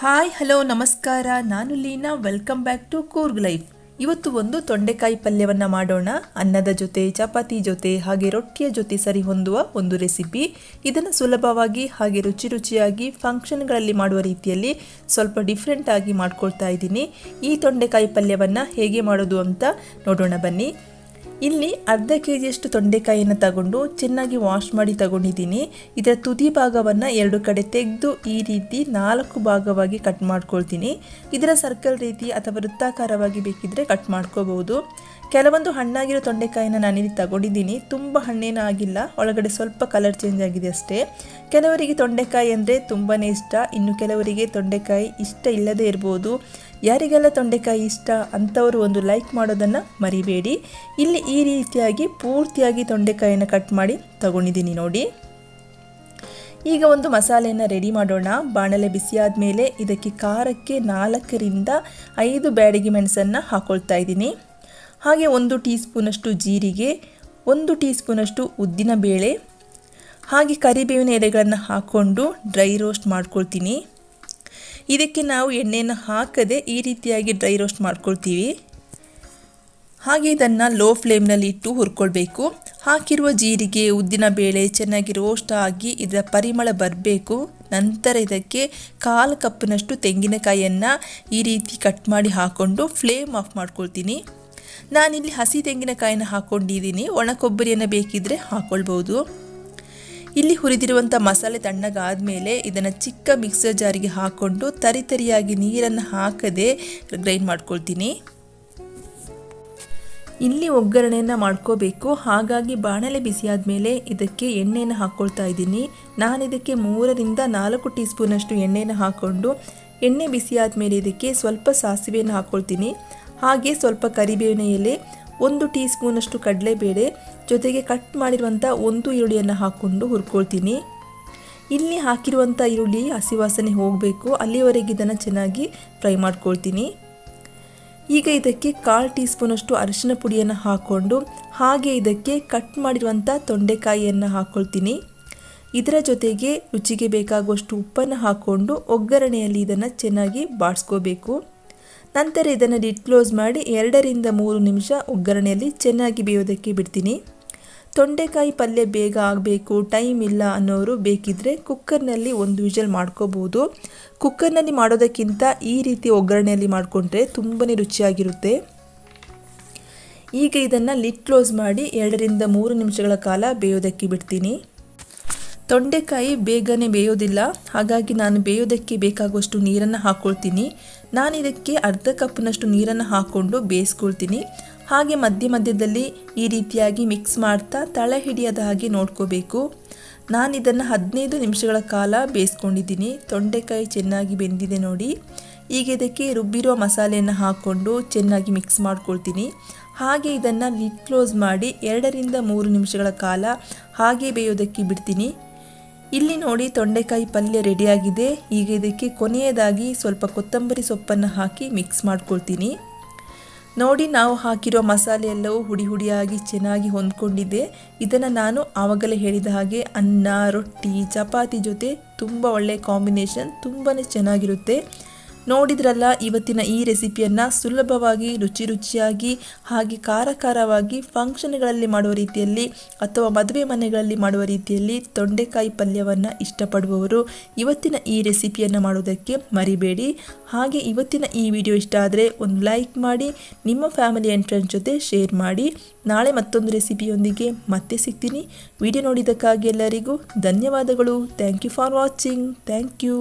Hi hello ನಮಸ್ಕಾರ ನಾನು Leena welcome back to Coorg life ಇವತ್ತು ಒಂದು ತೊಂಡೆಕಾಯಿ ಪಲ್ಯವನ್ನು ಮಾಡೋಣ ಅನ್ನದ ಜೊತೆ ಚಪಾತಿ ಜೊತೆ ಹಾಗೆ ರೊಟ್ಟಿಯ ಜೊತೆ ಸರಿ ಹೊಂದುವ ಒಂದು ರೆಸಿಪಿ ಇದನ್ನು ಸುಲಭವಾಗಿ ಹಾಗೆ ರುಚಿ ರುಚಿಯಾಗಿ ಫಂಕ್ಷನ್ಗಳಲ್ಲಿ ಮಾಡುವ ರೀತಿಯಲ್ಲಿ ಸ್ವಲ್ಪ ಡಿಫ್ರೆಂಟಾಗಿ ಮಾಡ್ಕೊಳ್ತಾ ಇದ್ದೀನಿ. ಈ ತೊಂಡೆಕಾಯಿ ಪಲ್ಯವನ್ನು ಹೇಗೆ ಮಾಡೋದು ಅಂತ ನೋಡೋಣ ಬನ್ನಿ. ಇಲ್ಲಿ ಅರ್ಧ ಕೆ ಜಿಯಷ್ಟು ತೊಂಡೆಕಾಯಿಯನ್ನು ತಗೊಂಡು ಚೆನ್ನಾಗಿ ವಾಶ್ ಮಾಡಿ ತಗೊಂಡಿದ್ದೀನಿ. ಇದರ ತುದಿ ಭಾಗವನ್ನು ಎರಡು ಕಡೆ ತೆಗೆದು ಈ ರೀತಿ ನಾಲ್ಕು ಭಾಗವಾಗಿ ಕಟ್ ಮಾಡ್ಕೊಳ್ತೀನಿ. ಇದರ ಸರ್ಕಲ್ ರೀತಿ ಅಥವಾ ವೃತ್ತಾಕಾರವಾಗಿ ಬೇಕಿದ್ರೆ ಕಟ್ ಮಾಡ್ಕೋಬಹುದು. ಕೆಲವೊಂದು ಹಣ್ಣಾಗಿರೋ ತೊಂಡೆಕಾಯಿನ ನಾನಿಲ್ಲಿ ತಗೊಂಡಿದ್ದೀನಿ. ತುಂಬ ಹಣ್ಣೇನೂ ಆಗಿಲ್ಲ. ಒಳಗಡೆ ಸ್ವಲ್ಪ ಕಲರ್ ಚೇಂಜ್ ಆಗಿದೆ ಅಷ್ಟೇ. ಕೆಲವರಿಗೆ ತೊಂಡೆಕಾಯಿ ಅಂದರೆ ತುಂಬಾ ಇಷ್ಟ. ಇನ್ನು ಕೆಲವರಿಗೆ ತೊಂಡೆಕಾಯಿ ಇಷ್ಟ ಇಲ್ಲದೇ ಇರ್ಬೋದು. ಯಾರಿಗೆಲ್ಲ ತೊಂಡೆಕಾಯಿ ಇಷ್ಟ ಅಂಥವರು ಒಂದು ಲೈಕ್ ಮಾಡೋದನ್ನು ಮರಿಬೇಡಿ. ಇಲ್ಲಿ ಈ ರೀತಿಯಾಗಿ ಪೂರ್ತಿಯಾಗಿ ತೊಂಡೆಕಾಯಿನ ಕಟ್ ಮಾಡಿ ತಗೊಂಡಿದ್ದೀನಿ ನೋಡಿ. ಈಗ ಒಂದು ಮಸಾಲೆಯನ್ನು ರೆಡಿ ಮಾಡೋಣ. ಬಾಣಲೆ ಬಿಸಿಯಾದ ಮೇಲೆ ಇದಕ್ಕೆ ಖಾರಕ್ಕೆ ನಾಲ್ಕರಿಂದ ಐದು ಬ್ಯಾಡಿಗೆ ಮೆಣಸನ್ನು ಹಾಕೊಳ್ತಾ ಇದ್ದೀನಿ. ಹಾಗೆ ಒಂದು ಟೀ ಸ್ಪೂನಷ್ಟು ಜೀರಿಗೆ, ಒಂದು ಟೀ ಸ್ಪೂನಷ್ಟು ಉದ್ದಿನ ಬೇಳೆ ಹಾಗೆ ಕರಿಬೇವಿನ ಎಲೆಗಳನ್ನು ಹಾಕ್ಕೊಂಡು ಡ್ರೈ ರೋಸ್ಟ್ ಮಾಡ್ಕೊಳ್ತೀನಿ. ಇದಕ್ಕೆ ನಾವು ಎಣ್ಣೆಯನ್ನು ಹಾಕದೆ ಈ ರೀತಿಯಾಗಿ ಡ್ರೈ ರೋಸ್ಟ್ ಮಾಡ್ಕೊಳ್ತೀವಿ. ಹಾಗೆ ಇದನ್ನು ಲೋ ಫ್ಲೇಮ್ನಲ್ಲಿ ಇಟ್ಟು ಹುರ್ಕೊಳ್ಬೇಕು. ಹಾಕಿರುವ ಜೀರಿಗೆ, ಉದ್ದಿನ ಬೇಳೆ ಚೆನ್ನಾಗಿ ರೋಸ್ಟ್ ಆಗಿ ಇದರ ಪರಿಮಳ ಬರಬೇಕು. ನಂತರ ಇದಕ್ಕೆ ಕಾಲು ಕಪ್ಪಿನಷ್ಟು ತೆಂಗಿನಕಾಯಿಯನ್ನು ಈ ರೀತಿ ಕಟ್ ಮಾಡಿ ಹಾಕ್ಕೊಂಡು ಫ್ಲೇಮ್ ಆಫ್ ಮಾಡ್ಕೊಳ್ತೀನಿ. ನಾನಿಲ್ಲಿ ಹಸಿ ತೆಂಗಿನಕಾಯಿನ ಹಾಕ್ಕೊಂಡಿದ್ದೀನಿ ಒಣ ಕೊಬ್ಬರಿಯನ್ನು ಬೇಕಿದ್ದರೆ ಹಾಕ್ಕೊಳ್ಬೋದು ಇಲ್ಲಿ ಹುರಿದಿರುವಂಥ ಮಸಾಲೆ ತಣ್ಣಗಾದ ಮೇಲೆ ಇದನ್ನು ಚಿಕ್ಕ ಮಿಕ್ಸರ್ ಜಾರಿಗೆ ಹಾಕ್ಕೊಂಡು ತರಿತರಿಯಾಗಿ ನೀರನ್ನು ಹಾಕದೆ ಗ್ರೈಂಡ್ ಮಾಡ್ಕೊಳ್ತೀನಿ. ಇಲ್ಲಿ ಒಗ್ಗರಣೆಯನ್ನು ಮಾಡ್ಕೋಬೇಕು. ಹಾಗಾಗಿ ಬಾಣಲೆ ಬಿಸಿಯಾದ ಮೇಲೆ ಇದಕ್ಕೆ ಎಣ್ಣೆಯನ್ನು ಹಾಕ್ಕೊಳ್ತಾ ಇದ್ದೀನಿ. ನಾನು ಇದಕ್ಕೆ ಮೂರರಿಂದ ನಾಲ್ಕು ಟೀ ಸ್ಪೂನಷ್ಟು ಎಣ್ಣೆಯನ್ನು ಹಾಕ್ಕೊಂಡು ಎಣ್ಣೆ ಬಿಸಿಯಾದ ಮೇಲೆ ಇದಕ್ಕೆ ಸ್ವಲ್ಪ ಸಾಸಿವೆಯನ್ನು ಹಾಕ್ಕೊಳ್ತೀನಿ. ಹಾಗೆ ಸ್ವಲ್ಪ ಕರಿಬೇವಿನ ಎಲೆ, ಒಂದು ಟೀ ಸ್ಪೂನಷ್ಟು ಕಡಲೆಬೇಳೆ ಜೊತೆಗೆ ಕಟ್ ಮಾಡಿರುವಂಥ ಒಂದು ಈರುಳ್ಳಿಯನ್ನು ಹಾಕ್ಕೊಂಡು ಹುರ್ಕೊಳ್ತೀನಿ. ಇಲ್ಲಿ ಹಾಕಿರುವಂಥ ಈರುಳ್ಳಿ ಹಸಿ ವಾಸನೆ ಹೋಗಬೇಕು. ಅಲ್ಲಿವರೆಗೆ ಇದನ್ನು ಚೆನ್ನಾಗಿ ಫ್ರೈ ಮಾಡ್ಕೊಳ್ತೀನಿ. ಈಗ ಇದಕ್ಕೆ ಕಾಲು ಟೀ ಸ್ಪೂನಷ್ಟು ಅರಿಶಿನ ಪುಡಿಯನ್ನು ಹಾಕ್ಕೊಂಡು ಹಾಗೆ ಇದಕ್ಕೆ ಕಟ್ ಮಾಡಿರುವಂಥ ತೊಂಡೆಕಾಯಿಯನ್ನು ಹಾಕ್ಕೊಳ್ತೀನಿ ಇದರ ಜೊತೆಗೆ ರುಚಿಗೆ ಬೇಕಾಗುವಷ್ಟು ಉಪ್ಪನ್ನು ಹಾಕ್ಕೊಂಡು ಒಗ್ಗರಣೆಯಲ್ಲಿ ಇದನ್ನು ಚೆನ್ನಾಗಿ ಬಾಡಿಸ್ಕೋಬೇಕು ನಂತರ ಇದನ್ನು ಡಿಟ್ ಕ್ಲೋಸ್ ಮಾಡಿ ಎರಡರಿಂದ ಮೂರು ನಿಮಿಷ ಒಗ್ಗರಣೆಯಲ್ಲಿ ಚೆನ್ನಾಗಿ ಬೇಯೋದಕ್ಕೆ ಬಿಡ್ತೀನಿ. ತೊಂಡೆಕಾಯಿ ಪಲ್ಯ ಬೇಗ ಆಗಬೇಕು, ಟೈಮ್ ಇಲ್ಲ ಅನ್ನೋರು ಬೇಕಿದ್ದರೆ ಕುಕ್ಕರ್ನಲ್ಲಿ ಒಂದು ವಿಷಲ್ ಮಾಡ್ಕೋಬೋದು. ಕುಕ್ಕರ್ನಲ್ಲಿ ಮಾಡೋದಕ್ಕಿಂತ ಈ ರೀತಿ ಒಗ್ಗರಣೆಯಲ್ಲಿ ಮಾಡಿಕೊಂಡ್ರೆ ತುಂಬಾ ರುಚಿಯಾಗಿರುತ್ತೆ. ಈಗ ಇದನ್ನು ಲಿಟ್ ಕ್ಲೋಸ್ ಮಾಡಿ ಎರಡರಿಂದ ಮೂರು ನಿಮಿಷಗಳ ಕಾಲ ಬೇಯೋದಕ್ಕೆ ಬಿಡ್ತೀನಿ. ತೊಂಡೆಕಾಯಿ ಬೇಗನೆ ಬೇಯೋದಿಲ್ಲ, ಹಾಗಾಗಿ ನಾನು ಬೇಯೋದಕ್ಕೆ ಬೇಕಾಗುವಷ್ಟು ನೀರನ್ನು ಹಾಕ್ಕೊಳ್ತೀನಿ ನಾನು ಇದಕ್ಕೆ ಅರ್ಧ ಕಪ್ನಷ್ಟು ನೀರನ್ನು ಹಾಕ್ಕೊಂಡು ಬೇಯಿಸ್ಕೊಳ್ತೀನಿ. ಹಾಗೆ ಮಧ್ಯ ಮಧ್ಯದಲ್ಲಿ ಈ ರೀತಿಯಾಗಿ ಮಿಕ್ಸ್ ಮಾಡ್ತಾ ತಳ ಹಿಡಿಯದ ಹಾಗೆ ನೋಡ್ಕೋಬೇಕು. ನಾನು ಇದನ್ನು ಹದಿನೈದು ನಿಮಿಷಗಳ ಕಾಲ ಬೇಯಿಸ್ಕೊಂಡಿದ್ದೀನಿ. ತೊಂಡೆಕಾಯಿ ಚೆನ್ನಾಗಿ ಬೆಂದಿದೆ ನೋಡಿ. ಈಗ ಇದಕ್ಕೆ ರುಬ್ಬಿರುವ ಮಸಾಲೆಯನ್ನು ಹಾಕ್ಕೊಂಡು ಚೆನ್ನಾಗಿ ಮಿಕ್ಸ್ ಮಾಡ್ಕೊಳ್ತೀನಿ. ಹಾಗೆ ಇದನ್ನು ಲಿಡ್ ಕ್ಲೋಸ್ ಮಾಡಿ ಎರಡರಿಂದ ಮೂರು ನಿಮಿಷಗಳ ಕಾಲ ಹಾಗೆ ಬೇಯೋದಕ್ಕೆ ಬಿಡ್ತೀನಿ. ಇಲ್ಲಿ ನೋಡಿ ತೊಂಡೆಕಾಯಿ ಪಲ್ಯ ರೆಡಿಯಾಗಿದೆ. ಈಗ ಇದಕ್ಕೆ ಕೊನೆಯದಾಗಿ ಸ್ವಲ್ಪ ಕೊತ್ತಂಬರಿ ಸೊಪ್ಪನ್ನು ಹಾಕಿ ಮಿಕ್ಸ್ ಮಾಡ್ಕೊಳ್ತೀನಿ. ನೋಡಿ ನಾವು ಹಾಕಿರೋ ಮಸಾಲೆ ಎಲ್ಲವೂ ಹುಡಿ ಹುಡಿಯಾಗಿ ಚೆನ್ನಾಗಿ ಹೊಂದ್ಕೊಂಡಿದೆ. ಇದನ್ನು ನಾನು ಆವಾಗಲೇ ಹೇಳಿದ ಹಾಗೆ ಅನ್ನ, ರೊಟ್ಟಿ, ಚಪಾತಿ ಜೊತೆ ತುಂಬ ಒಳ್ಳೆಯ ಕಾಂಬಿನೇಷನ್ ತುಂಬಾ ಚೆನ್ನಾಗಿರುತ್ತೆ. ನೋಡಿದ್ರಲ್ಲ ಇವತ್ತಿನ ಈ ರೆಸಿಪಿಯನ್ನು ಸುಲಭವಾಗಿ ರುಚಿ ರುಚಿಯಾಗಿ ಹಾಗೆ ಖಾರ ಖಾರವಾಗಿ ಫಂಕ್ಷನ್ಗಳಲ್ಲಿ ಮಾಡುವ ರೀತಿಯಲ್ಲಿ ಅಥವಾ ಮದುವೆ ಮನೆಗಳಲ್ಲಿ ಮಾಡುವ ರೀತಿಯಲ್ಲಿ ತೊಂಡೆಕಾಯಿ ಪಲ್ಯವನ್ನು ಇಷ್ಟಪಡುವವರು ಇವತ್ತಿನ ಈ ರೆಸಿಪಿಯನ್ನು ಮಾಡೋದಕ್ಕೆ ಮರಿಬೇಡಿ. ಹಾಗೆ ಇವತ್ತಿನ ಈ ವಿಡಿಯೋ ಇಷ್ಟ ಆದರೆ ಒಂದು ಲೈಕ್ ಮಾಡಿ, ನಿಮ್ಮ ಫ್ಯಾಮಿಲಿ ಆ್ಯಂಡ್ ಜೊತೆ ಶೇರ್ ಮಾಡಿ. ನಾಳೆ ಮತ್ತೊಂದು ರೆಸಿಪಿಯೊಂದಿಗೆ ಮತ್ತೆ ಸಿಗ್ತೀನಿ. ವಿಡಿಯೋ ನೋಡಿದ್ದಕ್ಕಾಗಿ ಎಲ್ಲರಿಗೂ ಧನ್ಯವಾದಗಳು. Thank you for watching. Thank you.